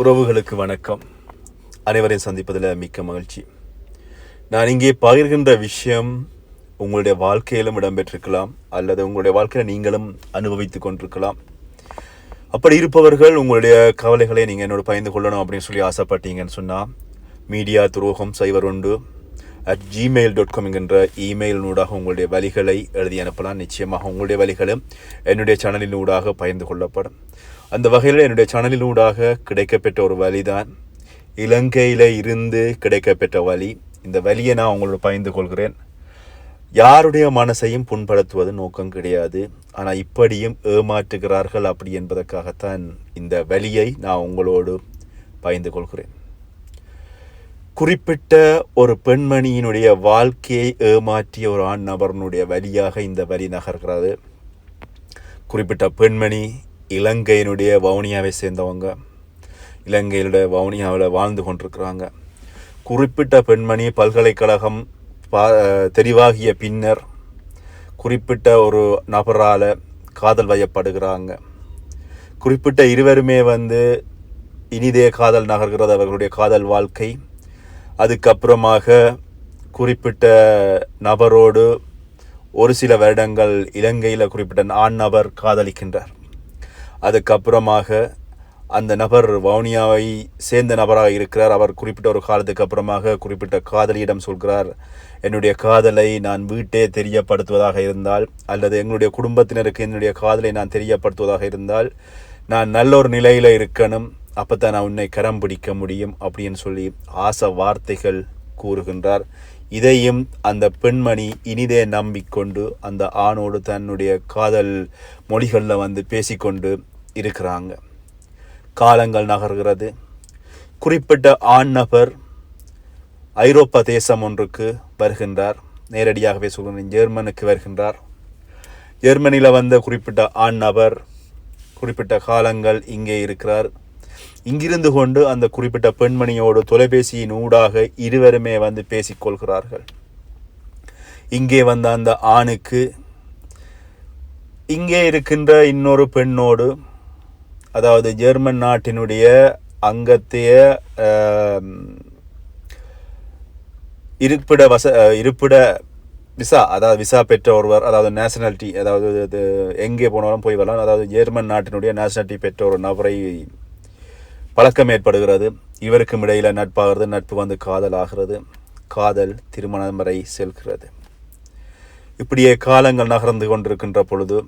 உறவுகளுக்கு வணக்கம். அனைவரையும் சந்திப்பதில் மிக்க மகிழ்ச்சி. நான் இங்கே பகிர்கின்ற விஷயம் உங்களுடைய வாழ்க்கையிலும் இடம்பெற்றிருக்கலாம் அல்லது உங்களுடைய வாழ்க்கையில் நீங்களும் அனுபவித்துக் கொண்டிருக்கலாம். அப்படி இருப்பவர்கள் உங்களுடைய கவலைகளை நீங்கள் என்னோட பயந்து கொள்ளணும் அப்படின்னு சொல்லி ஆசைப்பட்டீங்கன்னு சொன்னால் மீடியா துரோகம் சைவர் உண்டு அட் ஜிமெயில் டாட் காம் என்கின்ற இமெயிலினூடாக உங்களுடைய வழிகளை எழுதி அனுப்பலாம். நிச்சயமாக உங்களுடைய வழிகளும் என்னுடைய சேனலினூடாக பகிர்ந்து கொள்ளப்படும். அந்த வகையில் என்னுடைய சேனலினூடாக கிடைக்கப்பெற்ற ஒரு வழிதான் இலங்கையில் இருந்து கிடைக்கப்பெற்ற வழி இந்த வழியை நான் உங்களோட பகிர்ந்து கொள்கிறேன். யாருடைய மனசையும் புண்படுத்துவது நோக்கம் கிடையாது. ஆனால் இப்படியும் ஏமாற்றுகிறார்கள் அப்படி என்பதற்காகத்தான் இந்த வழியை நான் உங்களோடு பகிர்ந்து கொள்கிறேன். குறிப்பிட்ட ஒரு பெண்மணியினுடைய வாழ்க்கையை ஏமாற்றிய ஒரு ஆண் நபர்னுடைய வழியாக இந்த வழி நகர்கிறது. குறிப்பிட்ட பெண்மணி இலங்கையினுடைய வவுனியாவை சேர்ந்தவங்க இலங்கையினுடைய வவுனியாவில் வாழ்ந்து கொண்டிருக்கிறாங்க. குறிப்பிட்ட பெண்மணி பல்கலைக்கழகம் பா தெரிவாகிய பின்னர் குறிப்பிட்ட ஒரு நபரால் காதல் வயப்படுகிறாங்க. குறிப்பிட்ட இருவருமே வந்து இனிதே காதல் நகர்கிறது அவர்களுடைய காதல் வாழ்க்கை. அதுக்கப்புறமாக குறிப்பிட்ட நபரோடு ஒரு சில வருடங்கள் இலங்கையில் குறிப்பிட்ட ஆண் நபர் காதலிக்கின்றார். அதுக்கப்புறமாக அந்த நபர் வவுனியாவை சேர்ந்த நபராக இருக்கிறார். அவர் குறிப்பிட்ட ஒரு காலத்துக்கு அப்புறமாக குறிப்பிட்ட காதலியிடம் சொல்கிறார் என்னுடைய காதலை நான் வீட்டே தெரியப்படுத்துவதாக இருந்தால் அல்லது எங்களுடைய குடும்பத்தினருக்கு என்னுடைய காதலை நான் தெரியப்படுத்துவதாக இருந்தால் நான் நல்ல ஒரு நிலையில் இருக்கணும். அப்போ தான் நான் உன்னை கரம் பிடிக்க முடியும் அப்படின்னு சொல்லி ஆசை வார்த்தைகள் கூறுகின்றார். இதையும் அந்த பெண்மணி இனிதே நம்பிக்கொண்டு அந்த ஆணோடு தன்னுடைய காதல் மொழிகளில் வந்து பேசிக்கொண்டு இருக்கிறாங்க. காலங்கள் நகர்கிறது. குறிப்பிட்ட ஆண் நபர் ஐரோப்பா தேசம் ஒன்றுக்கு வருகின்றார். நேரடியாகவே சொல்கிறேன் ஜெர்மனுக்கு வருகின்றார். ஜெர்மனியில் வந்த குறிப்பிட்ட ஆண் நபர் குறிப்பிட்ட காலங்கள் இங்கே இருக்கிறார். இங்கிருந்து கொண்டு அந்த குறிப்பிட்ட பெண்மணியோடு தொலைபேசியின் ஊடாக இருவருமே வந்து பேசிக்கொள்கிறார்கள். இங்கே வந்த அந்த ஆணுக்கு இங்கே இருக்கின்ற இன்னொரு பெண்ணோடு அதாவது ஜெர்மன் நாட்டினுடைய அங்கத்திய இருப்பிட வச இருப்பிட விசா அதாவது விசா பெற்ற ஒருவர் அதாவது நேஷனாலிட்டி அதாவது இது எங்கே போனாலும் போய் வரலாம். அதாவது ஜெர்மன் நாட்டினுடைய நேஷனாலிட்டி பெற்ற ஒரு நபரை பழக்கம் ஏற்படுகிறது. இவருக்கும் இடையில் நட்பாகிறது நட்பு வந்து காதல் ஆகிறது. காதல் திருமணம் வரை செல்கிறது. இப்படியே காலங்கள் நகர்ந்து கொண்டிருக்கின்ற பொழுது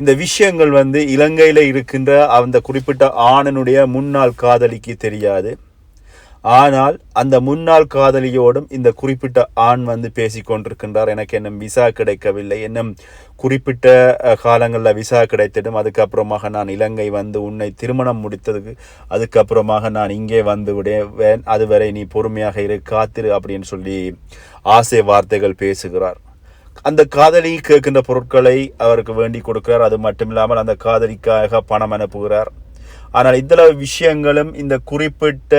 இந்த விஷயங்கள் வந்து இலங்கையில் இருக்கின்ற அந்த குறிப்பிட்ட ஆணனுடைய முன்னாள் காதலிக்கு தெரியாது. ஆனால் அந்த முன்னாள் காதலியோடும் இந்த குறிப்பிட்ட ஆண் வந்து பேசி கொண்டிருக்கின்றார். எனக்கு என்னும் விசா கிடைக்கவில்லை. இன்னும் குறிப்பிட்ட காலங்களில் விசா கிடைத்திடும் அதுக்கப்புறமாக நான் இலங்கை வந்து உன்னை திருமணம் முடித்ததுக்கு அதுக்கப்புறமாக நான் இங்கே வந்து விடுவேன். அதுவரை நீ பொறுமையாக இரு காத்திரு அப்படின்னு சொல்லி ஆசை வார்த்தைகள் பேசுகிறார். அந்த காதலி கேட்கின்ற பொருட்களை அவருக்கு வேண்டி கொடுக்கிறார். அது மட்டும் இல்லாமல் அந்த காதலிக்காக பணம் அனுப்புகிறார். ஆனால் இத்தளவு விஷயங்களும் இந்த குறிப்பிட்ட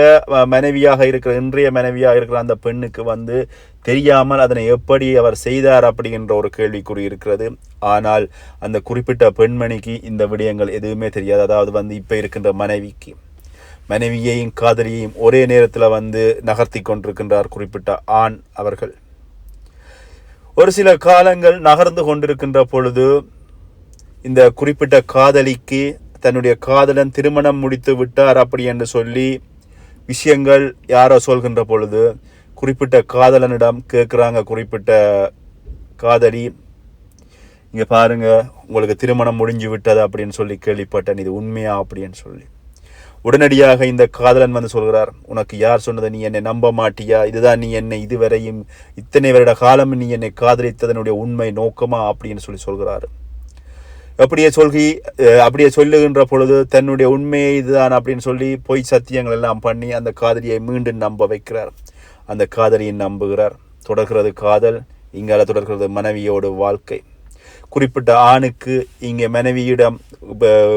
மனைவியாக இருக்கிற இன்றைய மனைவியாக இருக்கிற அந்த பெண்ணுக்கு வந்து தெரியாமல் அதனை எப்படி அவர் செய்தார் அப்படிங்கிற ஒரு கேள்விக்குறி இருக்கிறது. ஆனால் அந்த குறிப்பிட்ட பெண்மணிக்கு இந்த விடயங்கள் எதுவுமே தெரியாது. அதாவது வந்து இப்போ இருக்கின்ற மனைவிக்கு. மனைவியையும் காதலியையும் ஒரே நேரத்தில் வந்து நகர்த்தி கொண்டிருக்கின்றார் குறிப்பிட்ட ஆண் அவர்கள். ஒரு சில காலங்கள் நகர்ந்து கொண்டிருக்கின்ற பொழுது இந்த குறிப்பிட்ட காதலிக்கு தன்னுடைய காதலன் திருமணம் முடித்து விட்டார் அப்படி என்று சொல்லி விஷயங்கள் யாரோ சொல்கின்ற பொழுது குறிப்பிட்ட காதலனிடம் கேட்குறாங்க குறிப்பிட்ட காதலி. இங்கே பாருங்கள் உங்களுக்கு திருமணம் முடிஞ்சு விட்டது அப்படின்னு சொல்லி கேள்விப்பட்டேன். இது உண்மையா அப்படின்னு சொல்லி. உடனடியாக இந்த காதலன் வந்து சொல்கிறார் உனக்கு யார் சொன்னது நீ என்னை நம்ப மாட்டியா? இதுதான் நீ என்னை இதுவரையும் இத்தனை வருட காலம் நீ என்னை காதலித்ததனுடைய உண்மை நோக்கமா? அப்படின்னு சொல்லி சொல்கிறாரு. அப்படியே சொல்கி அப்படியே சொல்லுகின்ற பொழுது தன்னுடைய உண்மையை இதுதான் அப்படின்னு சொல்லி பொய் சத்தியங்கள் எல்லாம் பண்ணி அந்த காதலியை மீண்டும் நம்ப வைக்கிறார். அந்த காதலியை நம்புகிறார். தொடர்கிறது காதல் இங்கால தொடர்கிறது மனைவியோடு வாழ்க்கை. குறிப்பிட்ட ஆணுக்கு இங்கே மனைவியிடம்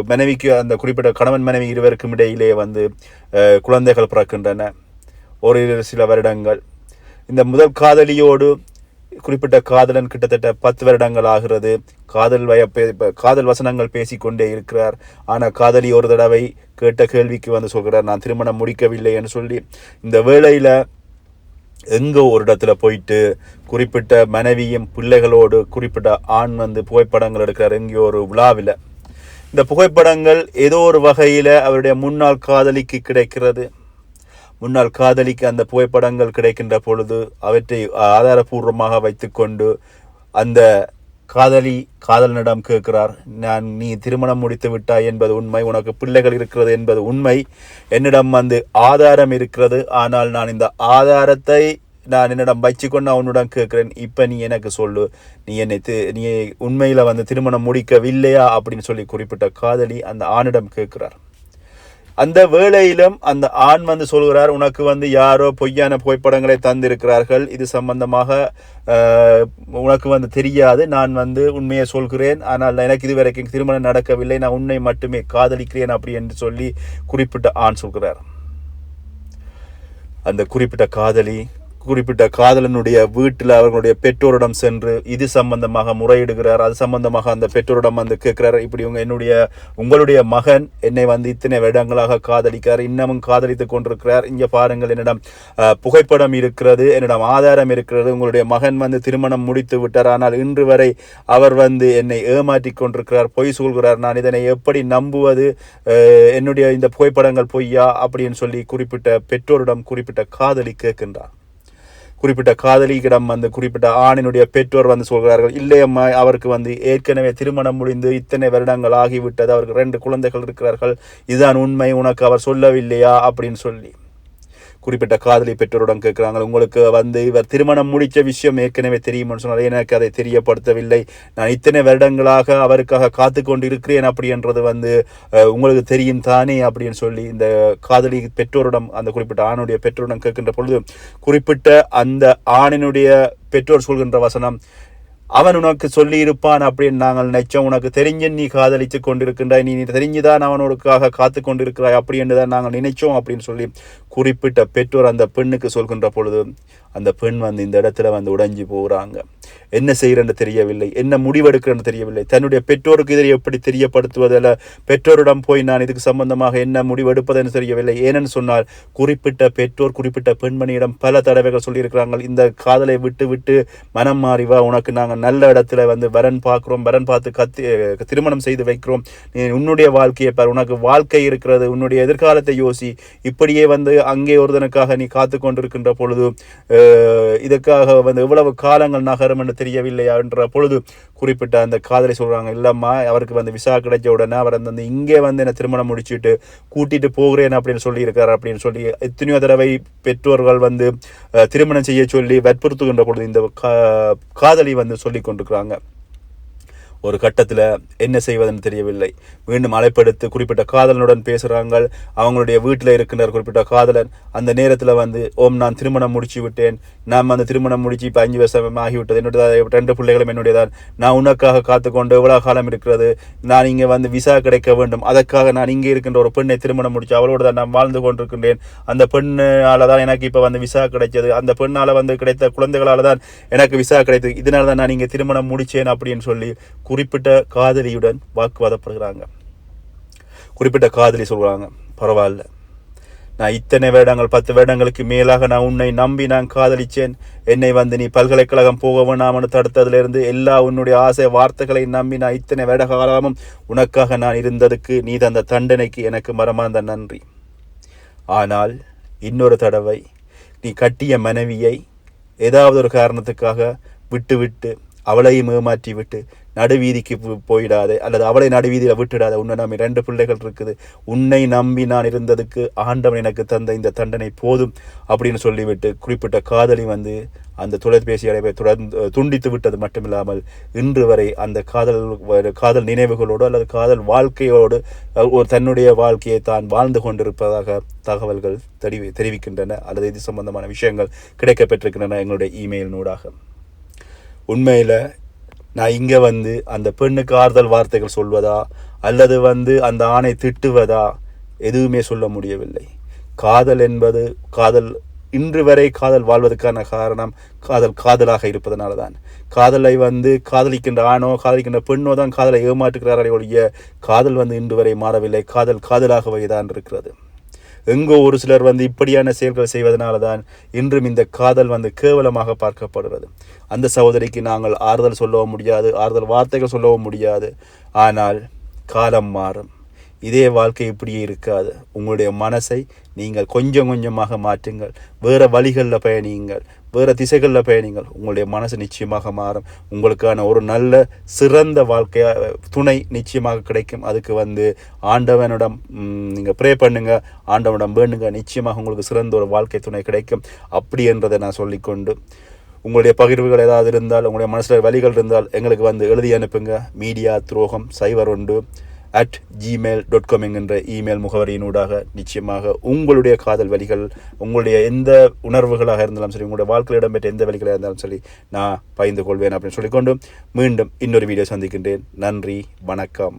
மனைவிக்கு அந்த குறிப்பிட்ட கணவன் மனைவி இருவருக்கும் இடையிலே வந்து குழந்தைகள் பிறக்கின்றன. ஒரு சில வருடங்கள். இந்த முதல் காதலியோடு குறிப்பிட்ட காதலன் கிட்டத்தட்ட பத்து வருடங்கள் ஆகிறது. காதல் வய பே- காதல் வசனங்கள் பேசிக்கொண்டே இருக்கிறார். ஆனால் காதலி ஒரு தடவை கேட்ட கேள்விக்கு வந்து சொல்கிறார் நான் திருமணம் முடிக்கவில்லை என்று சொல்லி இந்த வேளையில் எங்கே ஒரு இடத்துல போயிட்டு குறிப்பிட்ட மனைவியும் பிள்ளைகளோடு குறிப்பிட்ட ஆண் வந்து புகைப்படங்கள் எடுக்கிறார். எங்கேயோ ஒரு விழாவில். இந்த புகைப்படங்கள் ஏதோ ஒரு வகையில் அவருடைய முன்னாள் காதலிக்கு கிடைக்கிறது. முன்னாள் காதலிக்கு அந்த புகைப்படங்கள் கிடைக்கின்ற பொழுது அவற்றை ஆதாரபூர்வமாக வைத்துக்கொண்டு அந்த காதலி காதலனிடம் கேட்கிறார் நான் நீ திருமணம் முடித்து விட்டாய் என்பது உண்மை உனக்கு பிள்ளைகள் இருக்கிறது என்பது உண்மை. என்னிடம் வந்து ஆதாரம் இருக்கிறது ஆனால் நான் இந்த ஆதாரத்தை நான் என்னிடம் வச்சுக்கொண்டு அவனுடன் கேட்குறேன். இப்போ நீ எனக்கு சொல்லு நீ என்னை நீ உண்மையில் வந்து திருமணம் முடிக்கவில்லையா? அப்படின்னு சொல்லி குறிப்பிட்ட காதலி அந்த ஆணிடம் கேட்கிறார். அந்த வேளையிலும் அந்த ஆண் வந்து சொல்கிறார் உனக்கு வந்து யாரோ பொய்யான புகைப்படங்களை தந்திருக்கிறார்கள். இது சம்பந்தமாக உனக்கு வந்து தெரியாது. நான் வந்து உண்மையை சொல்கிறேன். ஆனால் எனக்கு இதுவரைக்கும் திருமணம் நடக்கவில்லை. நான் உன்னை மட்டுமே காதலிக்கிறேன் அப்படி என்று சொல்லி குறிப்பிட்ட ஆண் சொல்கிறார். அந்த குறிப்பிட்ட காதலி குறிப்பிட்ட காதலனுடைய வீட்டில் அவர்களுடைய பெற்றோரிடம் சென்று இது சம்பந்தமாக முறையிடுகிறார் அது சம்பந்தமாக அந்த பெற்றோரிடம் வந்து கேட்கிறார். இப்படி உங்க என்னுடைய உங்களுடைய மகன் என்னை வந்து இத்தனை வருடங்களாக காதலிக்கிறார் இன்னமும் காதலித்துக் கொண்டிருக்கிறார். இங்கே பாருங்கள் என்னிடம் புகைப்படம் இருக்கிறது என்னிடம் ஆதாரம் இருக்கிறது. உங்களுடைய மகன் வந்து திருமணம் முடித்து விட்டார். ஆனால் இன்று வரை அவர் வந்து என்னை ஏமாற்றிக் கொண்டிருக்கிறார் பொய் சொல்கிறார். நான் இதனை எப்படி நம்புவது? என்னுடைய இந்த புகைப்படங்கள் பொய்யா? அப்படின்னு சொல்லி குறிப்பிட்ட பெற்றோரிடம் குறிப்பிட்ட காதலி கேட்கின்றார். குறிப்பிட்ட காதலியிடம் வந்து குறிப்பிட்ட ஆணினுடைய பெற்றோர் வந்து சொல்கிறார்கள் இல்லையம்மா அவருக்கு வந்து ஏற்கனவே திருமணம் முடிந்து இத்தனை வருடங்கள் ஆகிவிட்டது அவருக்கு ரெண்டு குழந்தைகள் இருக்கிறார்கள் இதுதான் உண்மை உனக்கு அவர் சொல்லவில்லையா? அப்படின்னு சொல்லி. குறிப்பிட்ட காதலி பெற்றோருடன் கேட்குறாங்க. உங்களுக்கு வந்து இவர் திருமணம் முடிச்ச விஷயம் ஏற்கனவே தெரியும்னு சொன்னால் எனக்கு அதை தெரியப்படுத்தவில்லை. நான் இத்தனை வருடங்களாக அவருக்காக காத்து கொண்டு இருக்கிறேன் அப்படின்றது வந்து உங்களுக்கு தெரியும் தானே அப்படின்னு சொல்லி இந்த காதலி பெற்றோரிடம் அந்த குறிப்பிட்ட ஆணுடைய பெற்றோரிடம் கேட்கின்ற பொழுது குறிப்பிட்ட அந்த ஆணினுடைய பெற்றோர் சொல்கின்ற வசனம் அவன் உனக்கு சொல்லியிருப்பான் அப்படின்னு நாங்கள் நினைச்சோம். உனக்கு தெரிஞ்சு நீ காதலித்து கொண்டிருக்கின்றாய். நீ நீ தெரிஞ்சுதான் அவனுக்காக காத்து கொண்டிருக்கிறாய். அப்படி என்று தான் நாங்கள் நினைச்சோம் அப்படின்னு சொல்லி குறிப்பிட்ட பெற்றோர் அந்த பெண்ணுக்கு சொல்கின்ற பொழுது அந்த பெண் வந்து இந்த இடத்துல வந்து உடைஞ்சு போகிறாங்க என்ன செய்கிறன்னு தெரியவில்லை என்ன முடிவெடுக்கிறன்னு தெரியவில்லை. தன்னுடைய பெற்றோருக்கு இதை எப்படி தெரியப்படுத்துவதில் பெற்றோரிடம் போய் நான் இதுக்கு சம்பந்தமாக என்ன முடிவெடுப்பதுன்னு தெரியவில்லை. ஏனென்னு சொன்னால் குறிப்பிட்ட பெற்றோர் குறிப்பிட்ட பெண்மணியிடம் பல தடவைகள் சொல்லியிருக்கிறாங்க இந்த காதலை விட்டு விட்டு மனம் மாறி வா உனக்கு நாங்கள் நல்ல இடத்துல வந்து வரன் பார்க்குறோம் வரன் பார்த்து கத்தி திருமணம் செய்து வைக்கிறோம். நீ உன்னுடைய வாழ்க்கையை பார் உனக்கு வாழ்க்கை இருக்கிறது உன்னுடைய எதிர்காலத்தை யோசி. இப்படியே வந்து அங்கே ஒருதனுக்காக நீ காத்து கொண்டிருக்கின்ற பொழுது இதுக்காக இதற்காக வந்து எவ்வளவு காலங்கள் நகரும் என்று தெரியவில்லையா என்ற பொழுது குறிப்பிட்ட அந்த காதலை சொல்கிறாங்க இல்லைம்மா அவருக்கு வந்து விசா கிடைச்ச உடனே அவர் வந்து இங்கே வந்து என்னை திருமணம் முடிச்சுட்டு கூட்டிட்டு போகிறேன் அப்படின்னு சொல்லியிருக்கார் அப்படின்னு சொல்லி எத்தனையோ தடவை பெற்றோர்கள் வந்து திருமணம் செய்ய சொல்லி வற்புறுத்துகின்ற பொழுது இந்த கா- காதலி வந்து சொல்லி கொண்டிருக்கிறாங்க. ஒரு கட்டத்தில் என்ன செய்வதுன்னு தெரியவில்லை. மீண்டும் அழைப்படுத்து குறிப்பிட்ட காதலனுடன் பேசுகிறாங்க அவங்களுடைய வீட்டில் இருக்கின்ற குறிப்பிட்ட காதலன் அந்த நேரத்தில் வந்து ஓம் நான் திருமணம் முடிச்சு விட்டேன். நான் அந்த திருமணம் முடிச்சு இப்போ அஞ்சு வருஷம் ஆகிவிட்டது. என்னுடைய ரெண்டு பிள்ளைகளும் என்னுடையதான். நான் உனக்காக காத்துக்கொண்டு எவ்வளோ காலம் இருக்கிறது. நான் இங்கே வந்து விசா கிடைக்க வேண்டும். அதற்காக நான் இங்கே இருக்கின்ற ஒரு பெண்ணை திருமணம் முடிச்சு அவளோடு தான் நான் வாழ்ந்து கொண்டிருக்கின்றேன். அந்த பெண்ணால் தான் எனக்கு இப்போ வந்து விசா கிடைச்சது. அந்த பெண்ணால் வந்து கிடைத்த குழந்தைகளால தான் எனக்கு விசா கிடைத்தது. இதனால தான் நான் இங்கே திருமணம் முடித்தேன் அப்படின்னு சொல்லி குறிப்பிட்ட காதலியுடன் வாக்குவாதப்படுகிறாங்க. குறிப்பிட்ட காதலி சொல்கிறாங்க பரவாயில்ல. நான் இத்தனை வருடங்கள் பத்து வருடங்களுக்கு மேலாக நான் உன்னை நம்பி நான் காதலிச்சேன். என்னை வந்து நீ பல்கலைக்கழகம் போக வேணாம்னு தடுத்ததுலேருந்து எல்லா உன்னுடைய ஆசை வார்த்தைகளை நம்பி நான் இத்தனை வருட காலமும் உனக்காக நான் இருந்ததுக்கு நீ தந்த தண்டனைக்கு எனக்கு மரமார்ந்த நன்றி. ஆனால் இன்னொரு தடவை நீ கட்டிய மனைவியை ஏதாவது ஒரு காரணத்துக்காக விட்டு விட்டு அவளையும் ஏமாற்றி விட்டு நடுவீதிக்கு போ- போயிடாதே அல்லது அவளை நடுவீதியில் விட்டுடாத. உன்னை நம்பி ரெண்டு பிள்ளைகள் இருக்குது. உன்னை நம்பி நான் இருந்ததுக்கு ஆண்டவன் எனக்கு தந்த இந்த தண்டனை போதும் அப்படின்னு சொல்லிவிட்டு குறிப்பிட்ட காதலி வந்து அந்த தொலைபேசி அழைப்பை தொடர்ந்து துண்டித்து விட்டது மட்டுமில்லாமல் இன்று வரை அந்த காதல் காதல் நினைவுகளோடு அல்லது காதல் வாழ்க்கையோடு ஒரு தன்னுடைய வாழ்க்கையை தான் வாழ்ந்து கொண்டிருப்பதாக தகவல்கள் தெரிவி தெரிவிக்கின்றன. அல்லது இது சம்பந்தமான விஷயங்கள் கிடைக்கப்பெற்றிருக்கின்றன எங்களுடைய இமெயில் நூடாக. உண்மையில் நான் இங்கே வந்து அந்த பெண்ணுக்கு ஆறுதல் வார்த்தைகள் சொல்வதா? அல்லது வந்து அந்த ஆணை திட்டுவதா? எதுவுமே சொல்ல முடியவில்லை. காதல் என்பது காதல் இன்று வரை காதல் வாழ்வதற்கான காரணம் காதல் காதலாக இருப்பதனால தான். காதலை வந்து காதலிக்கின்ற ஆணோ காதலிக்கின்ற பெண்ணோ தான் காதலை ஏமாற்றுகிறாரே ஒழிய காதல் வந்து இன்று வரை மாறவில்லை. காதல் காதலாகவே தான் இருக்கிறது. எங்கோ ஒரு சிலர் வந்து இப்படியான செயல்கள் செய்வதனால தான் இன்றும் இந்த காதல் வந்து கேவலமாக பார்க்கப்படுகிறது. அந்த சகோதரிக்கு நாங்கள் ஆறுதல் சொல்லவும் முடியாது ஆறுதல் வார்த்தைகள் சொல்லவும் முடியாது. ஆனால் காலம் மாறும். இதே வாழ்க்கை இப்படியே இருக்காது. உங்களுடைய மனசை நீங்கள் கொஞ்சம் கொஞ்சமாக மாற்றுங்கள். வேறு வழிகளில் பயணியுங்கள். வேறு திசைகளில் பயணிங்கள் உங்களுடைய மனசு நிச்சயமாக மாறும். உங்களுக்கான ஒரு நல்ல சிறந்த வாழ்க்கையாக துணை நிச்சயமாக கிடைக்கும். அதுக்கு வந்து ஆண்டவனிடம் நீங்கள் ப்ரே பண்ணுங்கள் ஆண்டவனிடம் வேண்டுங்க. நிச்சயமாக உங்களுக்கு சிறந்த ஒரு வாழ்க்கை துணை கிடைக்கும். அப்படி என்றதை நான் சொல்லிக்கொண்டு உங்களுடைய பகிர்வுகள் ஏதாவது இருந்தால் உங்களுடைய மனசில் வழிகள் இருந்தால் எங்களுக்கு வந்து எழுதி அனுப்புங்க. மீடியா துரோகம் சைவர் உண்டு அட் ஜிமெயில் டாட் காம் என்கின்ற இமெயில் முகவரியினூடாக நிச்சயமாக உங்களுடைய காதல் வழிகள் உங்களுடைய எந்த உணர்வுகளாக இருந்தாலும் சரி உங்களுடைய வாழ்க்கையில் இடம்பெற்ற எந்த வழிகளாக இருந்தாலும் சரி நான் பகிர்ந்து கொள்வேன் அப்படின்னு சொல்லிக்கொண்டு மீண்டும் இன்னொரு வீடியோ சந்திக்கின்றேன். நன்றி வணக்கம்.